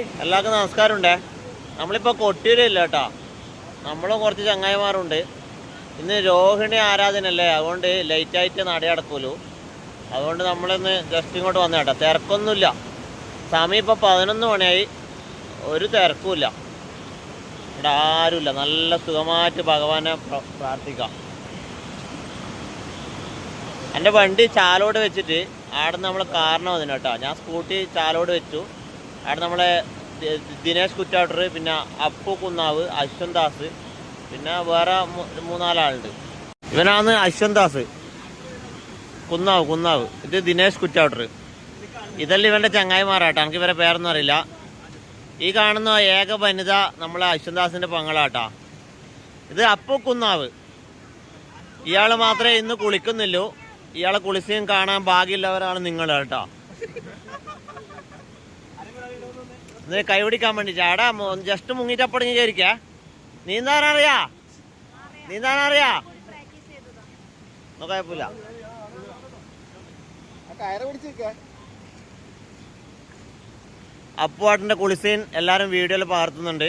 എല്ലാവർക്കും നമസ്കാരമുണ്ടേ. നമ്മളിപ്പോൾ കൊട്ടിയൂരില്ല കേട്ടോ? നമ്മളും കുറച്ച് ചങ്ങായിമാരുണ്ട്. ഇന്ന് രോഹിണി ആരാധനല്ലേ അതുകൊണ്ട് ലേറ്റായിട്ട് നട അടക്കൂലു അതുകൊണ്ട് നമ്മളിന്ന് ജസ്റ്റ് ഇങ്ങോട്ട് വന്ന കേട്ടോ. തിരക്കൊന്നുമില്ല. സമയം ഇപ്പോൾ പതിനൊന്ന് മണിയായി. ഒരു തിരക്കുമില്ല. ഇവിടെ ആരുമില്ല. നല്ല സുഖമായിട്ട് ഭഗവാനെ പ്രാർത്ഥിക്കാം. എന്റെ വണ്ടി ചാലോട് വെച്ചിട്ട് അവിടെ നമ്മൾ കാരണം വന്നിന് കേട്ടോ. ഞാൻ സ്കൂട്ടി ചാലോട് വെച്ചു. അവിടെ നമ്മളെ ദിനേശ് കുറ്റാട്ടർ പിന്നെ അപ്പു കുന്നാവ് അശ്വന്ത് ദാസ് പിന്നെ വേറെ മൂന്നാലാളുണ്ട്. ഇവനാണ് അശ്വന്ത് ദാസ്. കുന്നാവ് കുന്നാവ്. ഇത് ദിനേശ് കുറ്റാട്ടർ ഇതെല്ലാം ഇവന്റെ ചങ്ങായിമാരാട്ടോ. എനിക്ക് ഇവരെ പേരൊന്നും അറിയില്ല. ഈ കാണുന്ന ഏക വനിത നമ്മളെ അശ്വന്ത് ദാസിന്റെ പങ്ങളാട്ടാ. ഇത് അപ്പു കുന്നാവ്. ഇയാൾ മാത്രമേ ഇന്ന് കുളിക്കുന്നില്ലൂ. ഇയാളെ കുളിച്ചും കാണാൻ ഭാഗ്യമില്ലവരാണ് നിങ്ങൾ കേട്ടോ ഇത് കൈപിടിക്കാൻ വേണ്ടി ചാടാ ജസ്റ്റ് മുങ്ങിട്ടപ്പടങ്ങി കയറിക്ക നീന്താനറിയാ നീന്താനറിയാ കുഴപ്പമില്ല. അപ്പുവാട്ടിന്റെ കുളിസീൻ എല്ലാരും വീഡിയോയിൽ പകർത്തുന്നുണ്ട്.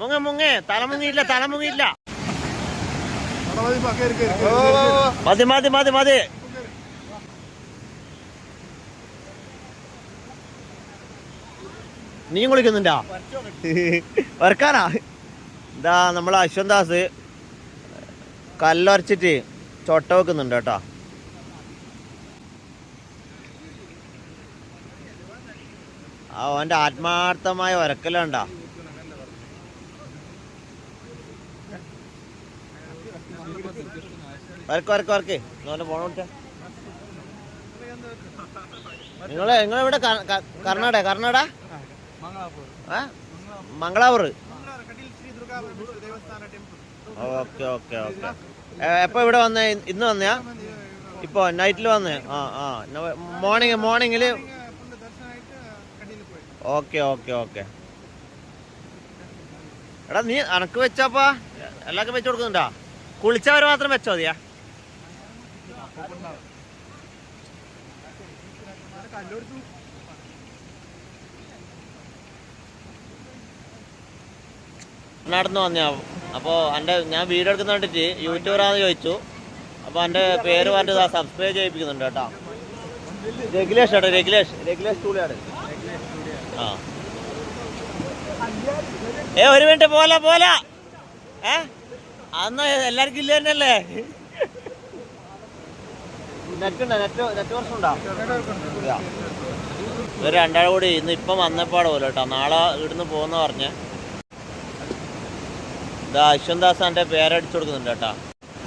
മുങ്ങ മുങ്ങ. തല മുങ്ങിയില്ല തല മുങ്ങിയില്ല. മതി മതി മതി മതി. നീ കുളിക്കുന്നുണ്ടാ? വറക്കാനാ ഇതാ നമ്മളെ അശ്വന്താസ് കല്ലൊരച്ചിട്ട് ചൊട്ട വെക്കുന്നുണ്ട് കേട്ടോ. ആ ഓന്റെ ആത്മാർത്ഥമായ ഒരക്കലുണ്ടാ നിങ്ങൾ നിങ്ങളെവിടെ Karnataka Karnataka? Mangalapur okay okay okay. എപ്പോ ഇവിടെ വന്നേ? ഇന്ന് വന്നയാ? ഇപ്പൊ നൈറ്റിൽ വന്നേ ആ ആ. മോർണിംഗ് മോർണിംഗിൽ ഓക്കെ ഓക്കെ ഓക്കെ. എടാ നീ അനക്ക് വെച്ചപ്പാ? എല്ലാവർക്കും വെച്ചു കൊടുക്കുന്നുണ്ടാ? കുളിച്ചവർ മാത്രം വെച്ചോ മതിയാ നടന്നു വന്നു. അപ്പോൾ എന്റെ ഞാൻ വീഡിയോ എടുക്കുന്ന കണ്ടിട്ട് യൂട്യൂബറാന്ന് ചോദിച്ചു. അപ്പോൾ എന്റെ പേര് പറഞ്ഞിട്ട് സബ്സ്ക്രൈബ് ചെയ്യിപ്പിക്കുന്നുണ്ട് കേട്ടോ. രഗിലേഷ് കേട്ടോ രഗിലേഷ് രഗിലേഷ് ആ. ഏ ഒരു മിനിറ്റ് പോലെ പോല. ഏ? അന്ന് എല്ലാവർക്കും ഇല്ല തന്നെയല്ലേ? നെറ്റ് ഉണ്ടോ നെറ്റ് നെറ്റ്. ഇവർ രണ്ടാളും കൂടി ഇന്ന് ഇപ്പം വന്നപ്പാട് പോലെ കേട്ടോ. നാളെ ഇവിടുന്ന് പോകുന്ന പറഞ്ഞ്. ഇതാ അശ്വന്താസ് എന്റെ പേരടിച്ചു കൊടുക്കുന്നുണ്ട് കേട്ടോ.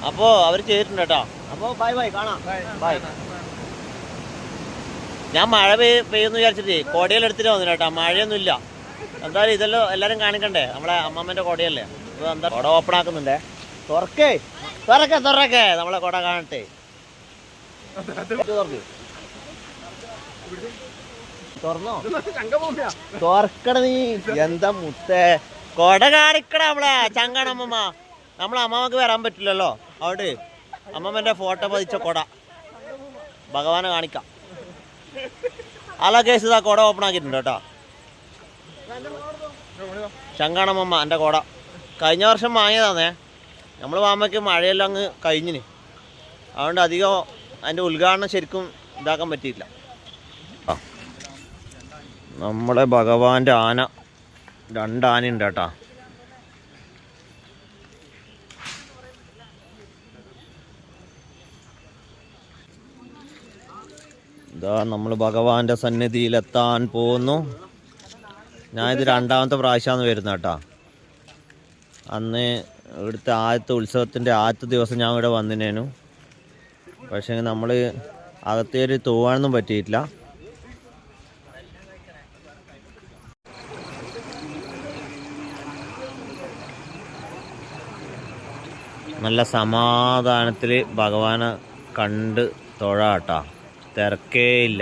അപ്പോൾ അവർ ചെയ്തിട്ടുണ്ട് കേട്ടോ. അപ്പോൾ ബൈ ബൈ കാണാം. ബൈ ഞാൻ മഴ പെയ്യ പെയ്യുന്നു വിചാരിച്ചിട്ട് കോടിയിൽ എടുത്തിട്ട് വന്നു കേട്ടോ. മഴയൊന്നുമില്ല. എന്തായാലും ഇതെല്ലാം എല്ലാവരും കാണിക്കണ്ടേ? നമ്മളെ അമ്മമ്മന്റെ കൊടയല്ലേ? അപ്പോൾ എന്താ കൊട ഓപ്പൺ ആക്കുന്നുണ്ടേ. തുറക്കേ. തുറക്കേ തുറക്കേ. നമ്മളെ കൊട കാണട്ടെ. തുറക്ക്. തുറന്നോ? തുറക്കട നീ. എന്താ മുത്തേ? കൊട കാണിക്കട നമ്മളെ ചങ്കണമ്മ നമ്മളെ അമ്മമ്മക്ക് വരാൻ പറ്റില്ലല്ലോ. അവിടെ. അമ്മമ്മന്റെ ഫോട്ടോ പതിച്ച കൊട. ഭഗവാനെ കാണിക്കാം. അല്ല കേസ് ഇതാ കൊട ഓപ്പൺ ആക്കിയിട്ടുണ്ട് കേട്ടോ. ചങ്കാണമ്മ എന്റെ കൊട. കഴിഞ്ഞ വർഷം വാങ്ങിയതാന്നേ. നമ്മൾ വാമ്മക്ക് മഴയെല്ലാം അങ്ങ് കഴിഞ്ഞിന്. അതുകൊണ്ട് അധികം അതിന്റെ ഉദ്ഘാടനം ശരിക്കും ഇതാക്കാൻ പറ്റിയില്ല. ആ. നമ്മളെ ഭഗവാന്റെ ആന. രണ്ട് ആനയുണ്ട് കേട്ടോ. ഇതാ നമ്മൾ ഭഗവാന്റെ സന്നിധിയിലെത്താൻ പോകുന്നു. ഞാൻ ഇത് രണ്ടാമത്തെ പ്രാവശ്യമാണ് വരുന്നത് കേട്ടോ. അന്ന് ഇവിടുത്തെ ആദ്യത്തെ ഉത്സവത്തിന്റെ ആദ്യത്തെ ദിവസം ഞാൻ ഇവിടെ വന്നിനേനു. പക്ഷേ നമ്മൾ അകത്തേരി തൂവാനൊന്നും പറ്റിയിട്ടില്ല. നല്ല സമാധാനത്തിൽ ഭഗവാനെ കണ്ട് തൊഴാട്ടാ. തിരക്കേ ഇല്ല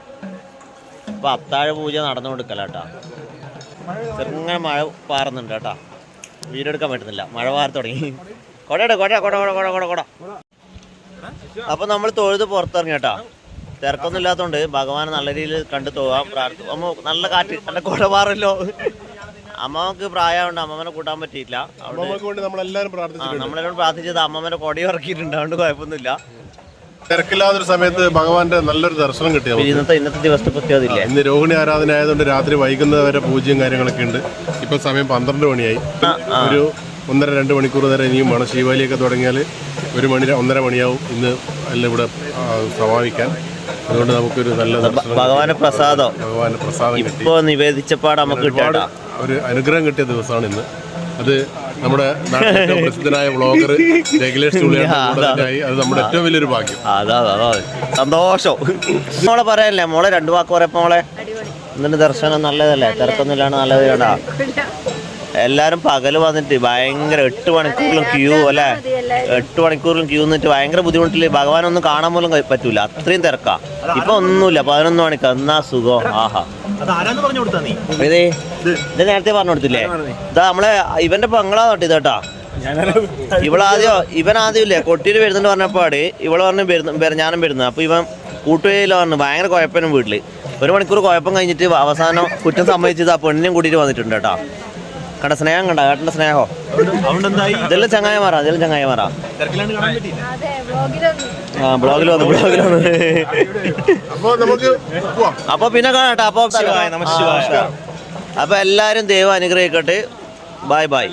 ഇപ്പൊ അത്താഴ പൂജ നടന്നു കൊടുക്കല കേട്ടാ ചെറുങ്ങനെ മഴ പാറുന്നുണ്ട് കേട്ടാ. വീടെടുക്കാൻ പറ്റുന്നില്ല. മഴ പാറി തുടങ്ങി. കൊടയുടെ കൊട കൊട കൊട കൊട കൊട കൊട. അപ്പൊ നമ്മൾ തൊഴുത് പുറത്തിറങ്ങി കേട്ടാ. തിരക്കൊന്നും ഇല്ലാത്തതുകൊണ്ട് ഭഗവാൻ നല്ല രീതിയിൽ കണ്ടു പോവാം പ്രാർത്ഥി അമ്മ നല്ല കാറ്റ് നല്ല കുട പാറല്ലോ. അമ്മമ്മക്ക് പ്രായമുണ്ട് അമ്മമ്മനെ കൂട്ടാൻ പറ്റിയില്ല നമ്മളെല്ലാവരും പ്രാർത്ഥിച്ചത് അമ്മമ്മനെ കൊടി ഇറക്കിയിട്ടുണ്ട്. അതുകൊണ്ട് കുഴപ്പമൊന്നുമില്ല. തിരക്കില്ലാത്തൊരു സമയത്ത് ഭഗവാന്റെ നല്ലൊരു ദർശനം കിട്ടിയ ഇന്നത്തെ ഇന്നത്തെ ദിവസത്തെ പ്രത്യേകത ഇന്ന് രോഹിണി ആരാധന ആയതുകൊണ്ട് രാത്രി വൈകുന്നത് വരെ പൂജയും കാര്യങ്ങളൊക്കെ ഉണ്ട്. ഇപ്പൊ സമയം പന്ത്രണ്ട് മണിയായി. ഒരു ഒന്നര രണ്ട് മണിക്കൂർ വരെ ഇനിയും വേണം. ശിവാലിയൊക്കെ തുടങ്ങിയാൽ ഒരു മണി ഒന്നര മണിയാവും ഇന്ന് എല്ലാം ഇവിടെ സമാപിക്കാൻ. അതുകൊണ്ട് നമുക്കൊരു നല്ല ഭഗവാന്റെ പ്രസാദം. ഭഗവാന്റെ പ്രസാദം ഇപ്പോ ഇപ്പൊ നിവേദിച്ചപ്പാട് നമുക്ക് ഒരു അനുഗ്രഹം കിട്ടിയ ദിവസമാണ് ഇന്ന്. അത് നമ്മുടെ പ്രസിദ്ധനായ വ്ളോഗർ അത്. നമ്മുടെ ഏറ്റവും വലിയൊരു ഭാഗ്യം. അതാ അതാ സന്തോഷം. മോളെ പറയാനല്ലേ മോളെ രണ്ടു വാക്ക് പറയപ്പോ മോളെ. എന്നിട്ട് ദർശനം നല്ലതല്ലേ? തിരക്കൊന്നുമില്ലാണ് നല്ലത് കേട്ടാ എല്ലാരും പകൽ വന്നിട്ട് ഭയങ്കര എട്ട് മണിക്കൂറിലും ക്യൂ അല്ലെ? എട്ട് മണിക്കൂറിലും ക്യൂ നിന്നിട്ട് ഭയങ്കര ബുദ്ധിമുട്ടിൽ ഭഗവാനൊന്നും കാണാൻ പോലും പറ്റൂല. അത്രയും തിരക്കാ. ഇപ്പൊ ഒന്നുമില്ല പതിനൊന്ന് മണിക്ക്. എന്നാ സുഖം? ആഹാ. അതാരാന്ന് പറഞ്ഞു കൊടുത്താ നീ? ഇതേ ഇത് നേരത്തെ പറഞ്ഞു കൊടുത്തില്ലേ? ഇതാ നമ്മളെ ഇവന്റെ പെങ്ങളാ തൊട്ട് ഇതേട്ടാ ഇവളാദ്യം ഇവൻ ആദ്യം ഇല്ലേ കൊട്ടിയിൽ വരുന്നുണ്ട് പറഞ്ഞപ്പാട് ഇവൾ പറഞ്ഞു വരുന്നു വര- ഞാനും വരുന്നു. അപ്പൊ ഇവൻ കൂട്ടുകയില്ല പറഞ്ഞു ഭയങ്കര കുഴപ്പനും വീട്ടിൽ. ഒരു മണിക്കൂർ കുഴപ്പം കഴിഞ്ഞിട്ട് അവസാനം കുറ്റം സമ്മതിച്ചത് ആ പെണ്ണിനും കൂട്ടിയിട്ട് വന്നിട്ടുണ്ട് കേട്ടാ. കണ്ട സ്നേഹം കണ്ട കേട്ടന്റെ സ്നേഹോ? ഇതെല്ലാം ചങ്ങായമാറാ ഇതെല്ലാം ചങ്ങായമാറാ ആ ബ്ലോഗിൽ വന്നു ബ്ലോഗിൽ വന്നു. അപ്പോൾ നമുക്ക് പോവാം. അപ്പൊ പിന്നെ കാണട്ടെ അപ്പൊ. അപ്പൊ എല്ലാരും ദൈവം അനുഗ്രഹിക്കട്ടെ. Bye bye.